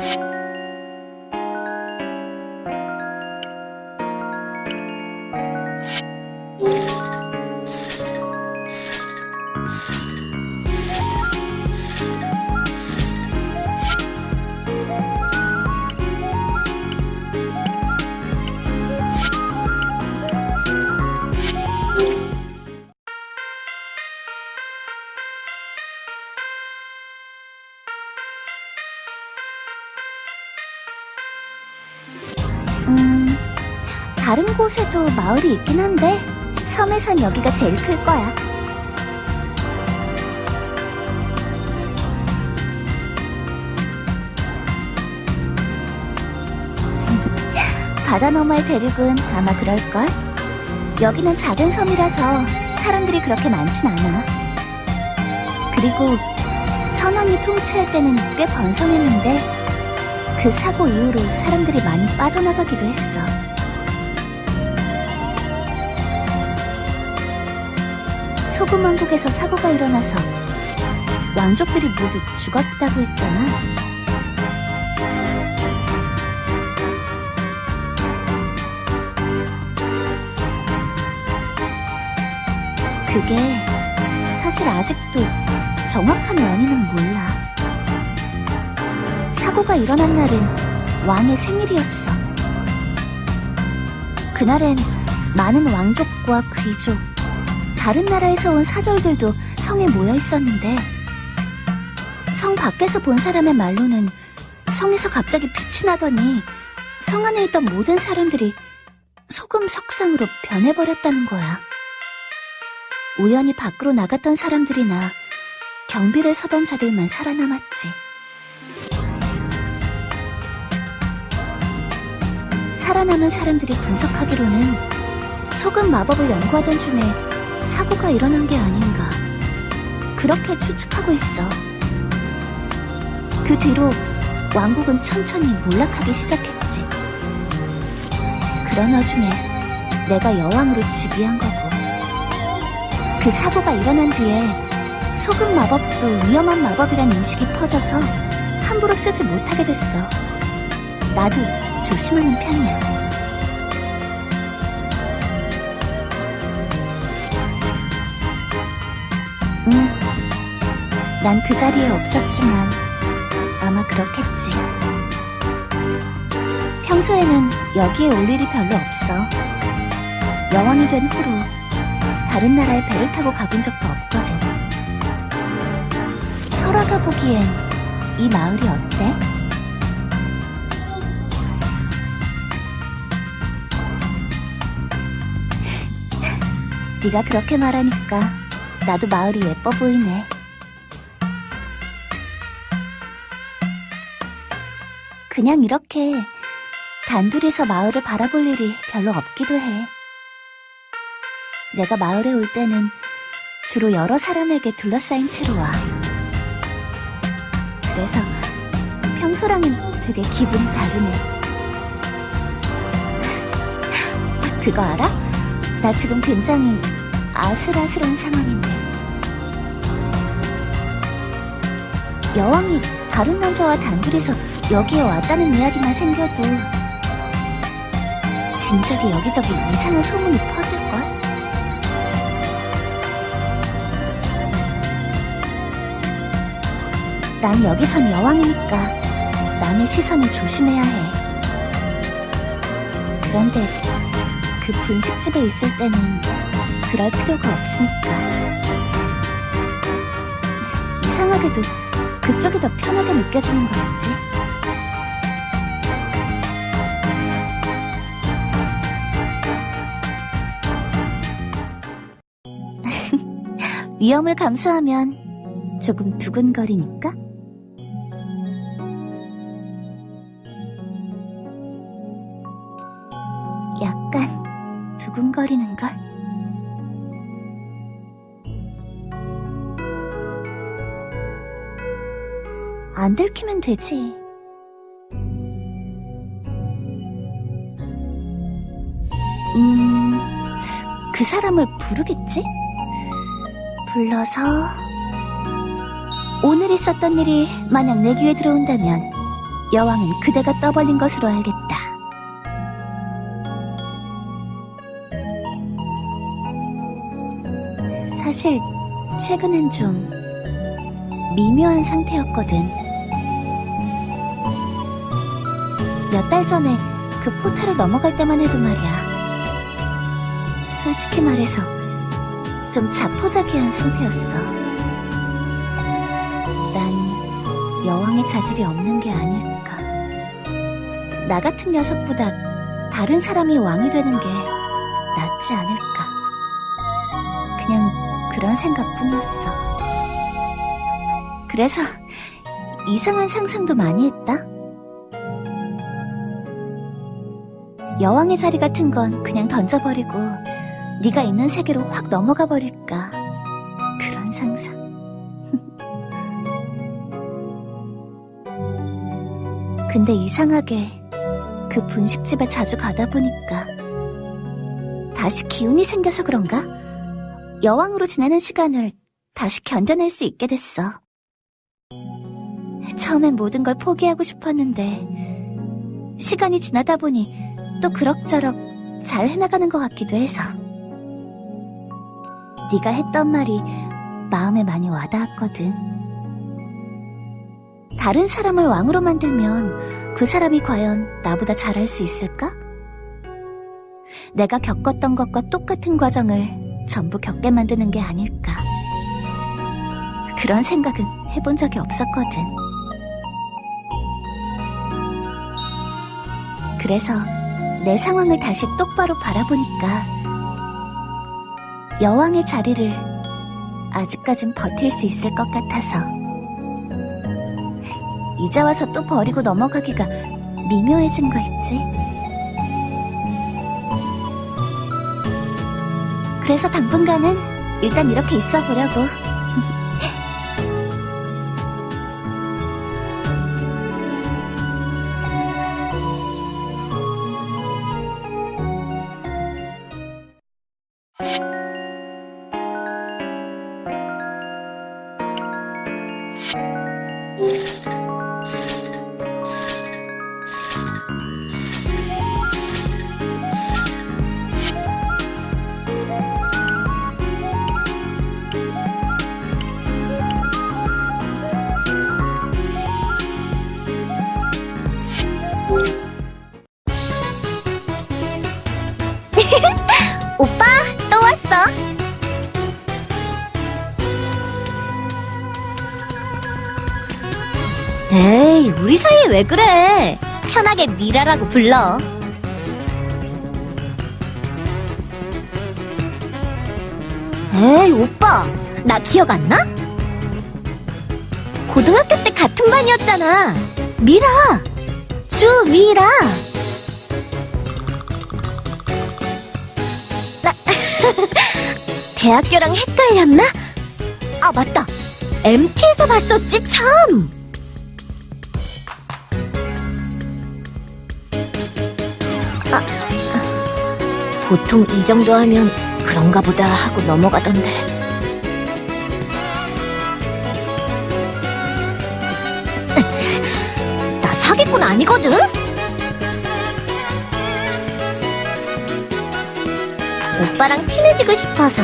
음, 다른 곳에도 마을이 있긴 한데 섬에선 여기가 제일 클 거야. 바다 너머의 대륙은 아마 그럴걸? 여기는 작은 섬이라서 사람들이 그렇게 많진 않아. 그리고 선왕이 통치할 때는 꽤 번성했는데 그 사고 이후로 사람들이 많이 빠져나가기도 했어. 소금 왕국에서 사고가 일어나서 왕족들이 모두 죽었다고 했잖아. 그게 사실 아직도 정확한 원인은 몰라. 사고가 일어난 날은 왕의 생일이었어. 그날엔 많은 왕족과 귀족, 다른 나라에서 온 사절들도 성에 모여 있었는데, 성 밖에서 본 사람의 말로는 성에서 갑자기 빛이 나더니 성 안에 있던 모든 사람들이 소금 석상으로 변해버렸다는 거야. 우연히 밖으로 나갔던 사람들이나 경비를 서던 자들만 살아남았지. 살아남은 사람들이 분석하기로는 소금 마법을 연구하던 중에 사고가 일어난 게 아닌가. 그렇게 추측하고 있어. 그 뒤로 왕국은 천천히 몰락하기 시작했지. 그런 와중에 내가 여왕으로 즉위한 거고. 그 사고가 일어난 뒤에 소금 마법도 위험한 마법이란 인식이 퍼져서 함부로 쓰지 못하게 됐어. 나도 조심하는 편이야. 난 그 자리에 없었지만 아마 그렇겠지. 평소에는 여기에 올 일이 별로 없어. 여왕이 된 후로 다른 나라에 배를 타고 가본 적도 없거든. 설아가 보기엔 이 마을이 어때? 네가 그렇게 말하니까 나도 마을이 예뻐 보이네. 그냥 이렇게 단둘이서 마을을 바라볼 일이 별로 없기도 해. 내가 마을에 올 때는 주로 여러 사람에게 둘러싸인 채로 와. 그래서 평소랑은 되게 기분이 다르네. 그거 알아? 나 지금 굉장히 아슬아슬한 상황인데. 여왕이 다른 남자와 단둘이서 여기에 왔다는 이야기만 생겨도 진작에 여기저기 이상한 소문이 퍼질걸? 난 여기선 여왕이니까 남의 시선을 조심해야 해. 그런데 그 분식집에 있을 때는 그럴 필요가 없으니까. 이상하게도 그쪽이 더 편하게 느껴지는 거였지. 위험을 감수하면 조금 두근거리니까? 약간 두근거리는 걸? 안 들키면 되지. 음, 그 사람을 부르겠지? 불러서 오늘 있었던 일이 만약 내 귀에 들어온다면 여왕은 그대가 떠벌린 것으로 알겠다. 사실 최근엔 좀 미묘한 상태였거든. 몇 달 전에 그 포탈을 넘어갈 때만 해도 말이야. 솔직히 말해서 좀 자포자기한 상태였어. 난 여왕의 자질이 없는 게 아닐까. 나 같은 녀석보다 다른 사람이 왕이 되는 게 낫지 않을까. 그냥 그런 생각뿐이었어. 그래서 이상한 상상도 많이 했다. 여왕의 자리 같은 건 그냥 던져버리고 네가 있는 세계로 확 넘어가 버릴까. 그런 상상. 근데 이상하게 그 분식집에 자주 가다 보니까 다시 기운이 생겨서 그런가? 여왕으로 지내는 시간을 다시 견뎌낼 수 있게 됐어. 처음엔 모든 걸 포기하고 싶었는데 시간이 지나다 보니 또 그럭저럭 잘 해나가는 것 같기도 해서 네가 했던 말이 마음에 많이 와닿았거든. 다른 사람을 왕으로 만들면 그 사람이 과연 나보다 잘할 수 있을까? 내가 겪었던 것과 똑같은 과정을 전부 겪게 만드는 게 아닐까. 그런 생각은 해본 적이 없었거든. 그래서 내 상황을 다시 똑바로 바라보니까 여왕의 자리를 아직까진 버틸 수 있을 것 같아서 이제 와서 또 버리고 넘어가기가 미묘해진 거 있지? 그래서 당분간은 일단 이렇게 있어 보려고. 오빠, 우리 사이에 왜 그래? 편하게 미라라고 불러. 에이, 오빠. 나 기억 안 나? 고등학교 때 같은 반이었잖아. 미라. 주 미라. 대학교랑 헷갈렸나? 아, 맞다. MT에서 봤었지, 참! 보통 이 정도 하면 그런가 보다 하고 넘어가던데. 나 사기꾼 아니거든? 오빠랑 친해지고 싶어서.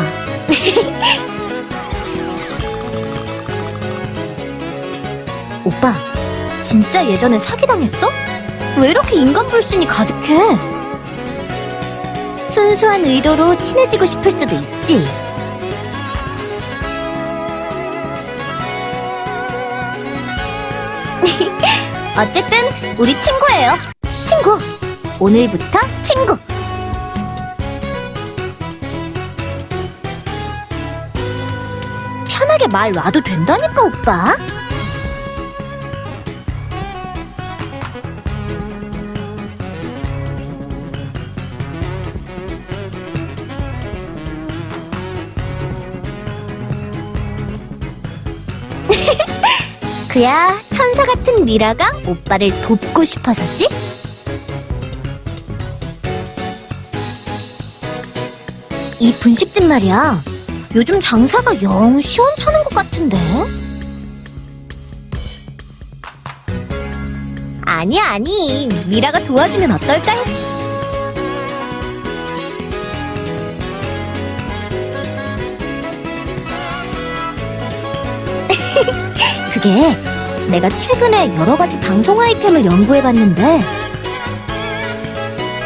오빠, 진짜 예전에 사기당했어? 왜 이렇게 인간 불신이 가득해? 순수한 의도로 친해지고 싶을 수도 있지. 어쨌든 우리 친구예요. 친구. 오늘부터 친구. 편하게 말 놔도 된다니까, 오빠. 그야 천사 같은 미라가 오빠를 돕고 싶어서지? 이 분식집 말이야. 요즘 장사가 영 시원찮은 것 같은데? 아니, 아니. 미라가 도와주면 어떨까 했어. 그게 내가 최근에 여러 가지 방송 아이템을 연구해봤는데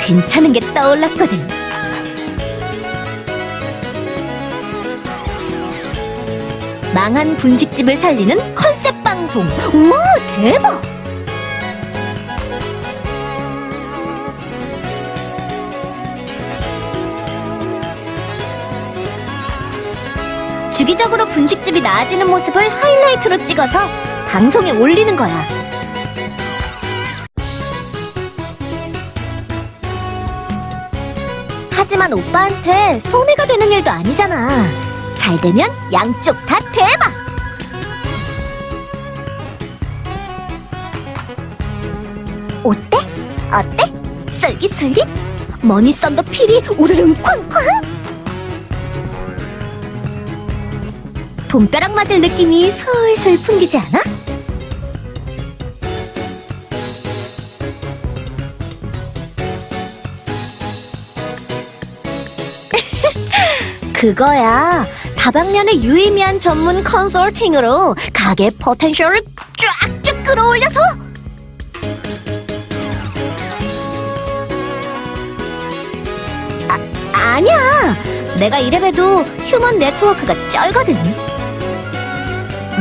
괜찮은 게 떠올랐거든. 망한 분식집을 살리는 컨셉 방송. 우와, 대박! 주기적으로 분식집이 나아지는 모습을 하이라이트로 찍어서 방송에 올리는 거야. 하지만 오빠한테 손해가 되는 일도 아니잖아. 잘 되면 양쪽 다 대박! 어때? 어때? 쏠깃쏠깃? 머니 썬더 필이 우르릉 쾅쾅? 봄벼락 맞을 느낌이 솔솔 풍기지 않아? 그거야. 다방면의 유의미한 전문 컨설팅으로 가게 포텐셜을 쫙쫙 끌어올려서 아, 아니야. 내가 이래봬도 휴먼 네트워크가 쩔거든.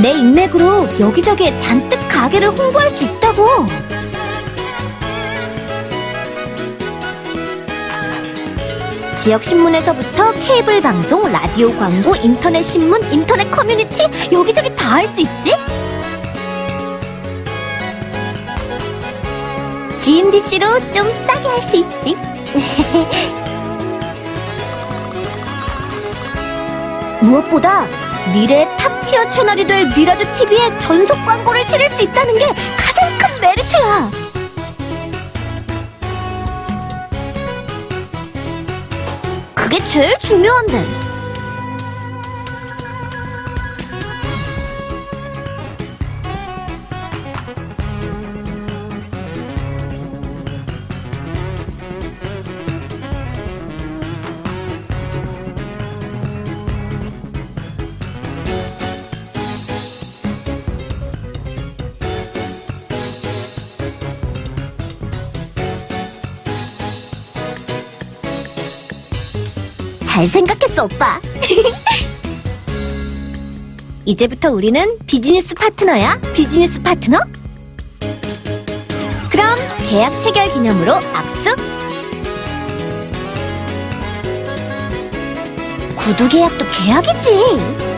내 인맥으로 여기저기에 잔뜩 가게를 홍보할 수 있다고. 지역 신문에서부터 케이블 방송, 라디오 광고, 인터넷 신문, 인터넷 커뮤니티 여기저기 다 할 수 있지? GMDC로 좀 싸게 할 수 있지. 무엇보다 미래의 탑티어 채널이 될 미라드 TV에 전속 광고를 실을 수 있다는 게 가장 큰 메리트야. 그게 제일 중요한데. 잘 생각했어, 오빠. 이제부터 우리는 비즈니스 파트너야, 비즈니스 파트너? 그럼 계약 체결 기념으로 악수? 구두 계약도 계약이지.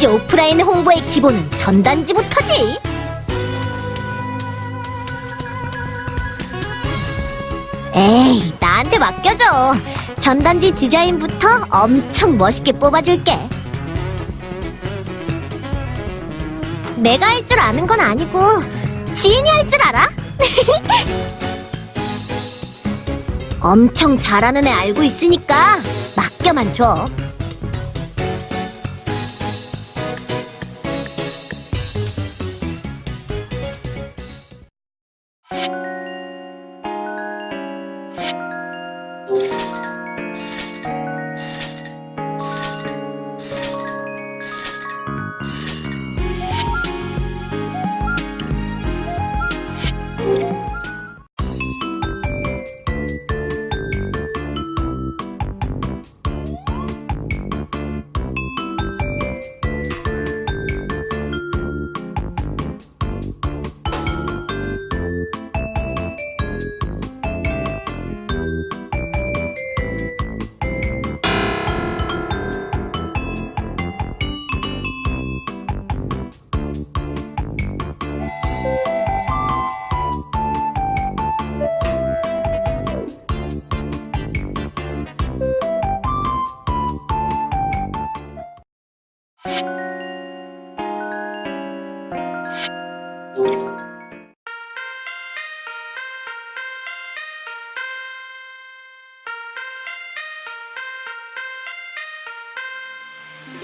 역시 오프라인 홍보의 기본은 전단지부터지. 에이, 나한테 맡겨줘. 전단지 디자인부터 엄청 멋있게 뽑아줄게. 내가 할 줄 아는 건 아니고, 지인이 할 줄 알아? 엄청 잘하는 애 알고 있으니까 맡겨만 줘.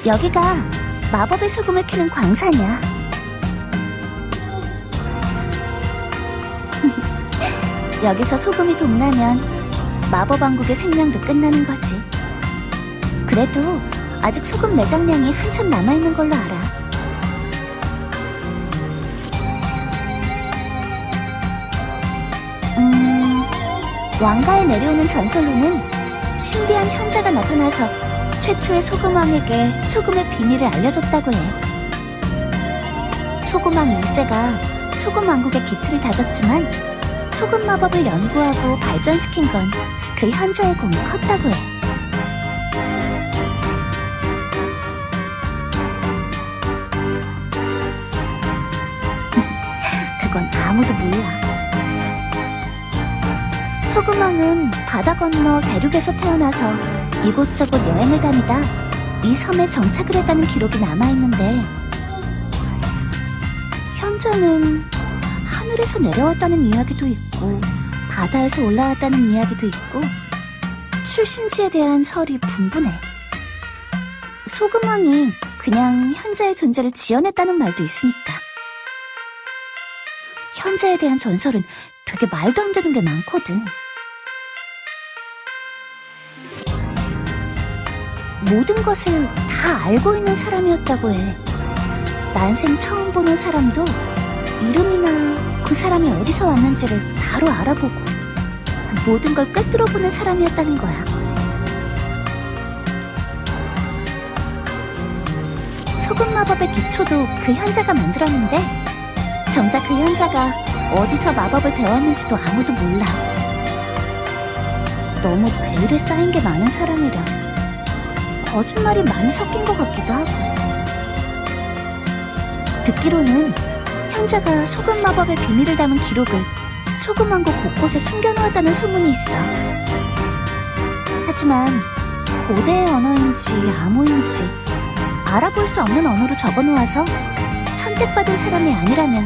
여기가 마법의 소금을 캐는 광산이야. 여기서 소금이 동나면 마법 왕국의 생명도 끝나는 거지. 그래도 아직 소금 매장량이 한참 남아있는 걸로 알아. 음, 왕가에 내려오는 전설로는 신비한 현자가 나타나서 최초의 소금왕에게 소금의 비밀을 알려줬다고 해. 소금왕 1세가 소금왕국의 기틀을 다졌지만 소금 마법을 연구하고 발전시킨 건 그 현자의 공이 컸다고 해. 그건 아무도 몰라. 소금왕은 바다 건너 대륙에서 태어나서 이곳저곳 여행을 다니다 이 섬에 정착을 했다는 기록이 남아있는데 현자는 하늘에서 내려왔다는 이야기도 있고 바다에서 올라왔다는 이야기도 있고 출신지에 대한 설이 분분해. 소금왕이 그냥 현자의 존재를 지어냈다는 말도 있으니까. 현자에 대한 전설은 되게 말도 안 되는 게 많거든. 모든 것을 다 알고 있는 사람이었다고 해. 난생 처음 보는 사람도 이름이나 그 사람이 어디서 왔는지를 바로 알아보고 모든 걸 꿰뚫어 보는 사람이었다는 거야. 소금 마법의 기초도 그 현자가 만들었는데 정작 그 현자가 어디서 마법을 배웠는지도 아무도 몰라. 너무 베일에 쌓인 게 많은 사람이라 거짓말이 많이 섞인 것 같기도 하고. 듣기로는 현자가 소금 마법의 비밀을 담은 기록을 소금 왕국 곳곳에 숨겨놓았다는 소문이 있어. 하지만 고대의 언어인지 암호인지 알아볼 수 없는 언어로 적어놓아서 선택받은 사람이 아니라면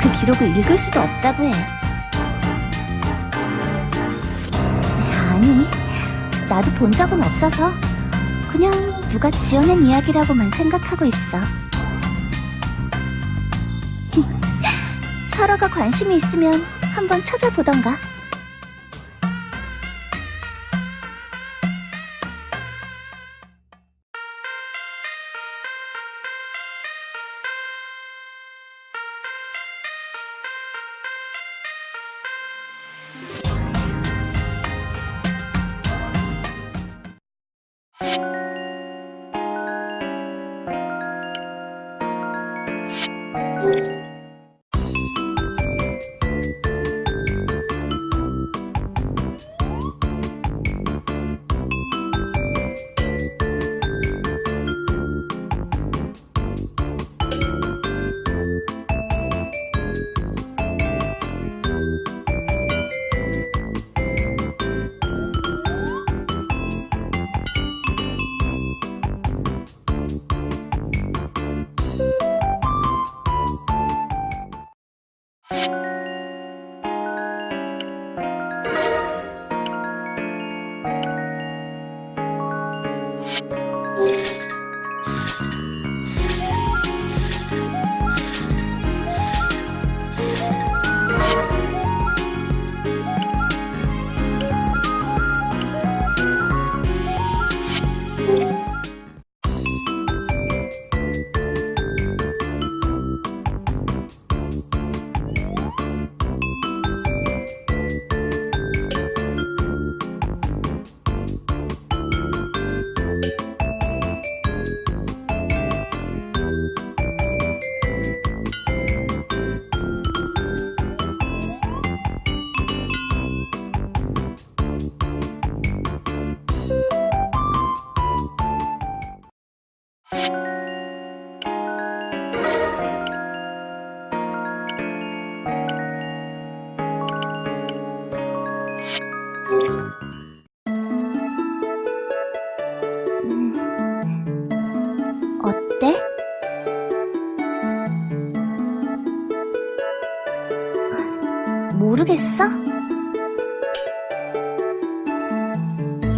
그 기록을 읽을 수도 없다고 해. 아니, 나도 본 적은 없어서 그냥 누가 지어낸 이야기라고만 생각하고 있어. 서로가 관심이 있으면 한번 찾아보던가.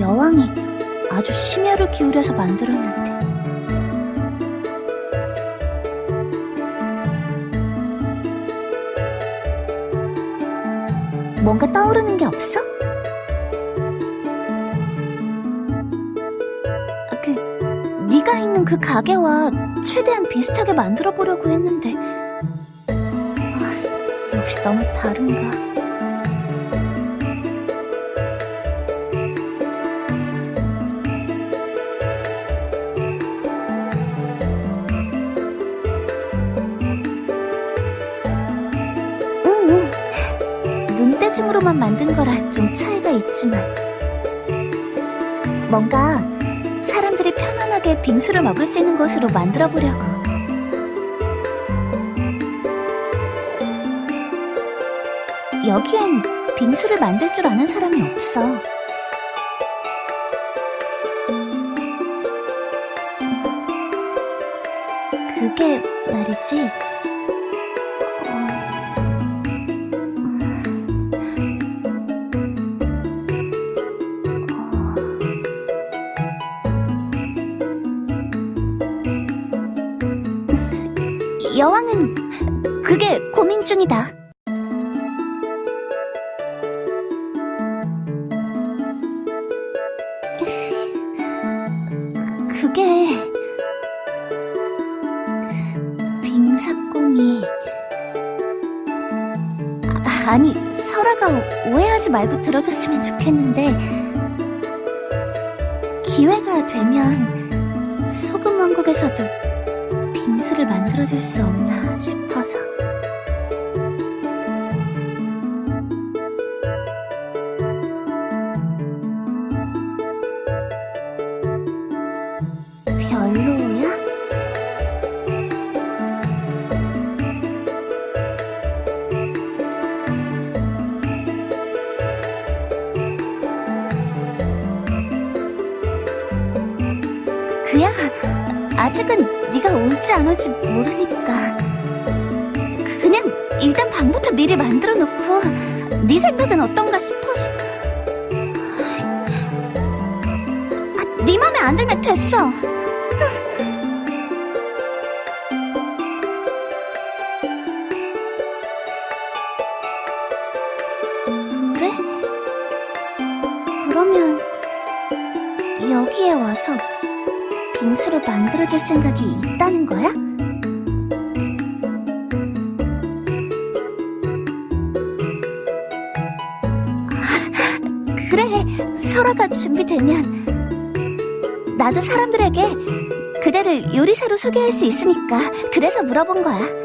여왕이 아주 심혈을 기울여서 만들었는데. 뭔가 떠오르는 게 없어? 아, 그, 네가 있는 그 가게와 최대한 비슷하게 만들어 보려고 했는데 아, 역시 너무 다른가. 눈대중으로만 만든 거라 좀 차이가 있지만 뭔가 사람들이 편안하게 빙수를 먹을 수 있는 곳으로 만들어 보려고. 여기엔 빙수를 만들 줄 아는 사람이 없어. 그게 말이지. 중이다. 그게 빙사공이 아, 아니 설아가 오해하지 말고 들어줬으면 좋겠는데 기회가 되면 소금 왕국에서도 빙수를 만들어줄 수 없나 싶어서. 안 올지 모르니까. 그냥 일단 방부터 미리 만들어 놓고 네 생각은 어떤가 싶어서. 아, 네 맘에 안 들면 됐어. 그래? 그러면 여기에 와서 빙수를 만들어줄 생각이 있다는 거야? 아, 그래, 설아가 준비되면 나도 사람들에게 그대를 요리사로 소개할 수 있으니까 그래서 물어본 거야.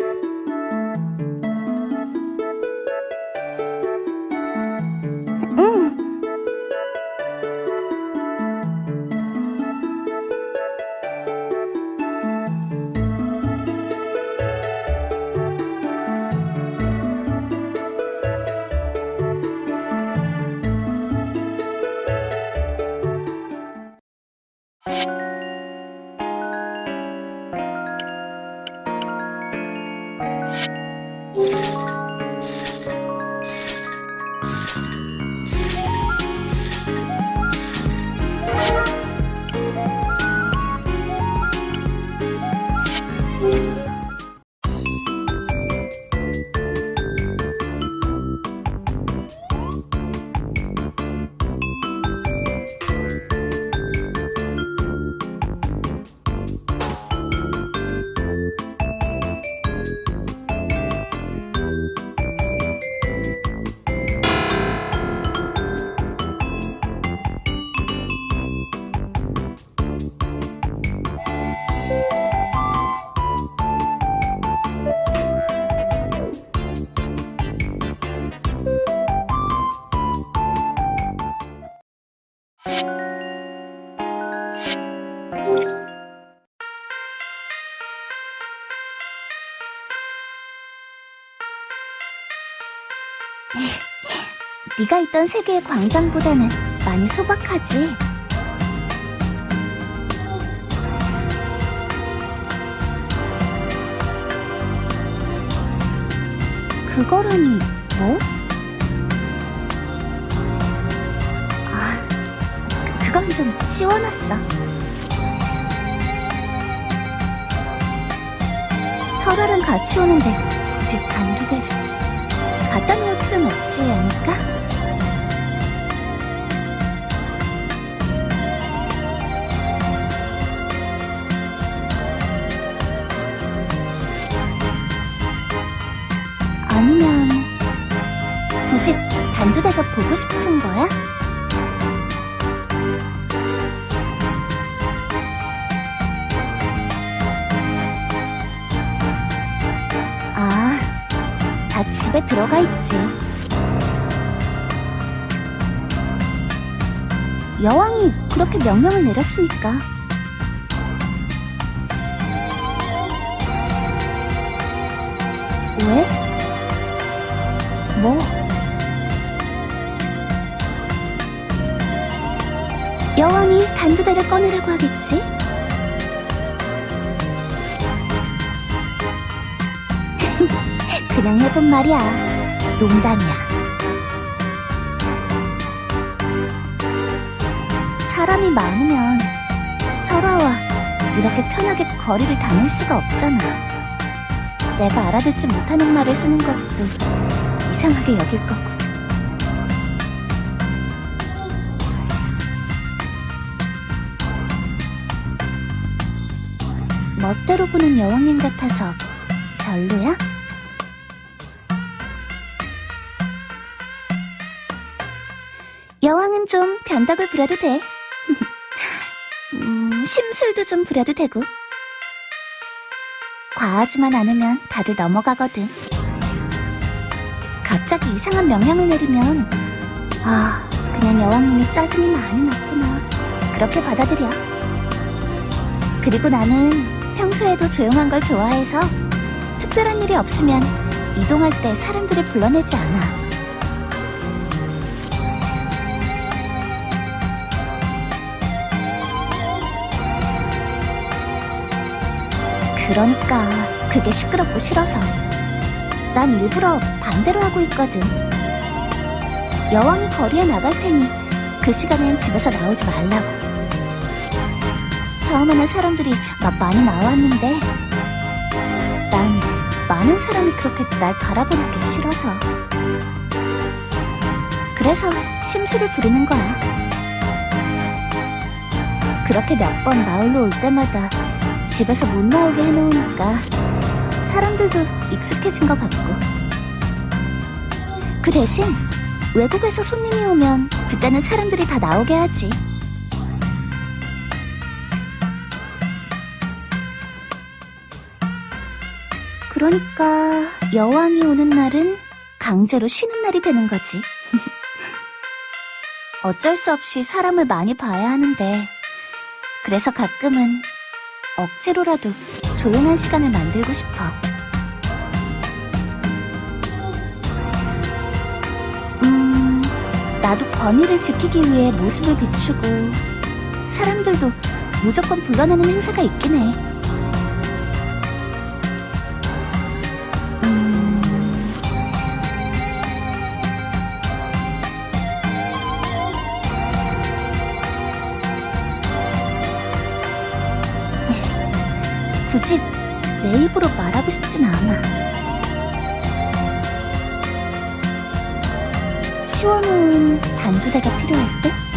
네가 있던 세계의 광장보다는 많이 소박하지. 그거라니 뭐? 아, 그- 그건 좀 치워놨어. 설아랑 같이 오는데 굳이 단두대를 갖다 놓을 있지 않을까? 아니면 굳이 단두대가 보고 싶은 거야? 아, 다 집에 들어가 있지. 여왕이 그렇게 명령을 내렸으니까. 왜? 뭐? 여왕이 단두대를 꺼내라고 하겠지? 그냥 해본 말이야. 농담이야. 사람이 많으면 설아와 이렇게 편하게 거리를 다닐 수가 없잖아. 내가 알아듣지 못하는 말을 쓰는 것도 이상하게 여길 거고. 멋대로 보는 여왕님 같아서 별로야? 여왕은 좀 변덕을 부려도 돼. 음, 심술도 좀 부려도 되고. 과하지만 않으면 다들 넘어가거든. 갑자기 이상한 명령을 내리면, 아, 그냥 여왕님이 짜증이 많이 났구나. 그렇게 받아들여. 그리고 나는 평소에도 조용한 걸 좋아해서 특별한 일이 없으면 이동할 때 사람들을 불러내지 않아. 그러니까 그게 시끄럽고 싫어서 난 일부러 반대로 하고 있거든. 여왕이 거리에 나갈 테니 그 시간엔 집에서 나오지 말라고. 처음에는 사람들이 막 많이 나왔는데 난 많은 사람이 그렇게 날 바라보는 게 싫어서 그래서 심술을 부리는 거야. 그렇게 몇번 마을로 올 때마다 집에서 못 나오게 해놓으니까 사람들도 익숙해진 것 같고. 그 대신 외국에서 손님이 오면 그때는 사람들이 다 나오게 하지. 그러니까 여왕이 오는 날은 강제로 쉬는 날이 되는 거지. 어쩔 수 없이 사람을 많이 봐야 하는데 그래서 가끔은 억지로라도 조용한 시간을 만들고 싶어. 음, 나도 권위를 지키기 위해 모습을 비추고 사람들도 무조건 불러내는 행사가 있긴 해. 내 입으로 말하고 싶진 않아. 치워놓은 단두대가 필요할 때?